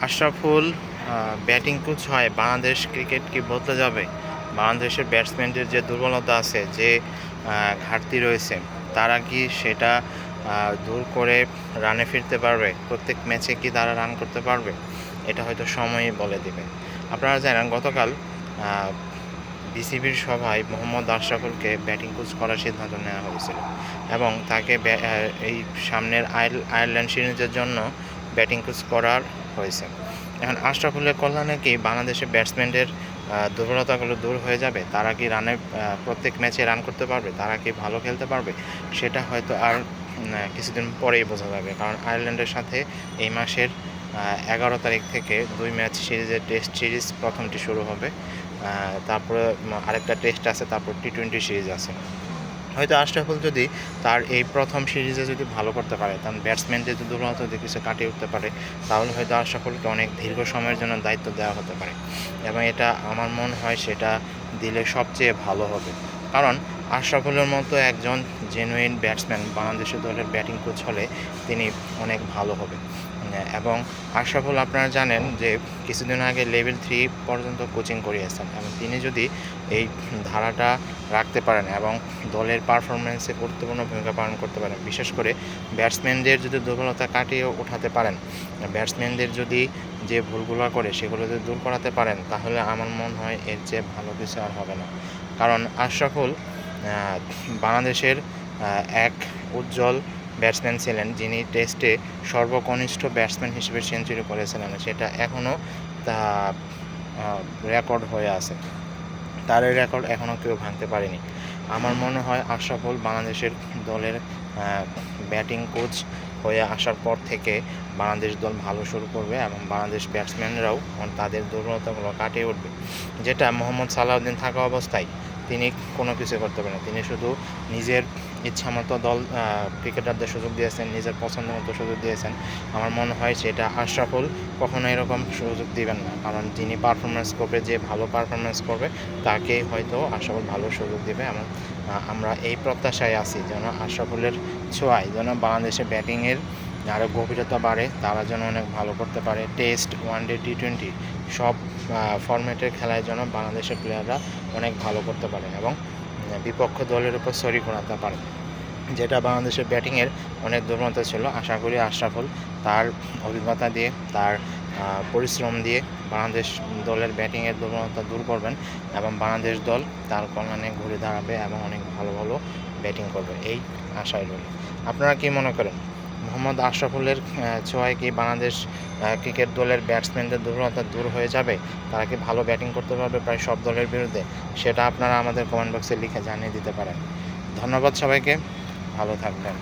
Ashraful batting coach হয়, Bangladesh cricket কি বদলে যাবে? বাংলাদেশের ব্যাটসম্যানদের যে দুর্বলতা আছে, যে ঘাটতি রয়েছে, তারা কি সেটা দূর করে রানে ফিরতে পারবে? প্রত্যেক ম্যাচে কি তারা রান করতে পারবে? এটা হয়তো সময়ই বলে দেবে। আপনারা জানেন, গতকাল বিসিবির সভায় মোহাম্মদ আশরাফুলকে ব্যাটিং কোচ করার সিদ্ধান্ত নেওয়া হয়েছিল এবং তাকে এই সামনের আয়ার- আয়ারল্যান্ড সিরিজের জন্য ব্যাটিং কোচ করার হয়েছে। এখন আশরাফুলের কল্যাণে কি বাংলাদেশের ব্যাটসম্যানদের দুর্বলতাগুলো দূর হয়ে যাবে, তারা কি রানে প্রত্যেক ম্যাচে রান করতে পারবে, তারা কি ভালো খেলতে পারবে? সেটা হয়তো আর কিছুদিন পরেই বোঝা যাবে, কারণ আয়ারল্যান্ডের সাথে এই মাসের এগারো তারিখ থেকে দুই ম্যাচ সিরিজের টেস্ট সিরিজ প্রথমটি শুরু হবে। তারপরে আরেকটা টেস্ট আছে, তারপর টি টোয়েন্টি সিরিজ আছে। হয়তো আশরাফুল যদি তার এই প্রথম সিরিজে যদি ভালো করতে পারে তার ব্যাটসম্যানদের যদি দুর্বলতা যদি কিছু কাটিয়ে উঠতে পারে, তাহলে হয়তো আশরাফুলকে অনেক দীর্ঘ সময়ের জন্য দায়িত্ব দেওয়া হতে পারে। এবং এটা আমার মনে হয় সেটা দিলে সবচেয়ে ভালো হবে। কারণ আশরাফুলের মতো একজন জেনুইন ব্যাটসম্যান বাংলাদেশের দলের ব্যাটিং কোচ হলে তিনি অনেক ভালো হবে। এবং আশরাফুল, আপনারা জানেন যে কিছুদিন আগে লেভেল থ্রি পর্যন্ত কোচিং করিয়েছেন এবং তিনি যদি এই ধারাটা রাখতে পারেন এবং দলের পারফরমেন্সে গুরুত্বপূর্ণ ভূমিকা পালন করতে পারেন, বিশেষ করে ব্যাটসম্যানদের যদি দুর্বলতা কাটিয়ে ওঠাতে পারেন ব্যাটসম্যানদের যদি যে ভুলগুলো করে সেগুলো যদি দূর করাতে পারেন, তাহলে আমার মনে হয় এর চেয়ে ভালো কিছু আর হবে না। কারণ আশরাফুল বাংলাদেশের এক উজ্জ্বল ব্যাটসম্যান ছিলেন যিনি টেস্টে সর্বকনিষ্ঠ ব্যাটসম্যান হিসেবে সেঞ্চুরি করেছিলেন। সেটা এখনও তা রেকর্ড হয়ে আছে। তার এই রেকর্ড এখনও কেউ ভাঙতে পারেনি। আমার মনে হয় আশরাফুল বাংলাদেশের দলের ব্যাটিং কোচ হয়ে আসার পর থেকে বাংলাদেশ দল ভালো শুরু করবে এবং বাংলাদেশ ব্যাটসম্যানরাও তাদের দুর্বলতাগুলো কাটিয়ে উঠবে। যেটা মোহাম্মদ সালাউদ্দিন থাকা অবস্থায় তিনি কোনো কিছু করতে পারেন। তিনি শুধু নিজের ইচ্ছামতো দল ক্রিকেটারদের সুযোগ দিয়েছেন, নিজের পছন্দ মতো সুযোগ দিয়েছেন আমার মনে হয় সেটা আশরাফুল কখনো এরকম সুযোগ দিবেন না কারণ যিনি পারফরমেন্স করবে, যে ভালো পারফরমেন্স করবে, তাকে হয়তো আশরাফুল ভালো সুযোগ দেবে এবং আমরা এই প্রত্যাশায় আছি যেন আশরাফুলের ছোঁয়ায়, যেন বাংলাদেশে ব্যাটিংয়ের আরও গভীরতা বাড়ে, তারা যেন অনেক ভালো করতে পারে। Test one day T twenty সব ফরম্যাটের খেলায় যেন বাংলাদেশের প্লেয়াররা অনেক ভালো করতে পারে এবং বিপক্ষ দলের উপর সরি করাতে পারে। যেটা বাংলাদেশের ব্যাটিংয়ের অনেক দুর্বলতা ছিল। আশা করি আশরাফুল তার অভিজ্ঞতা দিয়ে, তার পরিশ্রম দিয়ে বাংলাদেশ দলের ব্যাটিংয়ের দুর্বলতা দূর করবেন এবং বাংলাদেশ দল তার কল্যাণে ঘুরে দাঁড়াবে এবং অনেক ভালো ভালো ব্যাটিং করবে। এই আশায় রইল। আপনারা কি মনে করেন? মোহাম্মদ আশরাফুলের ছোঁয়ায় কি বাংলাদেশ ক্রিকেট দলের ব্যাটসম্যানদের দুর্বলতা দূর হয়ে যাবে? তারা কি ভালো ব্যাটিং করতে পারবে প্রায় সব দলের বিরুদ্ধে? সেটা আপনারা আমাদের কমেন্ট বক্সে লিখে জানিয়ে দিতে পারেন। ধন্যবাদ সবাইকে। ভালো থাকবেন।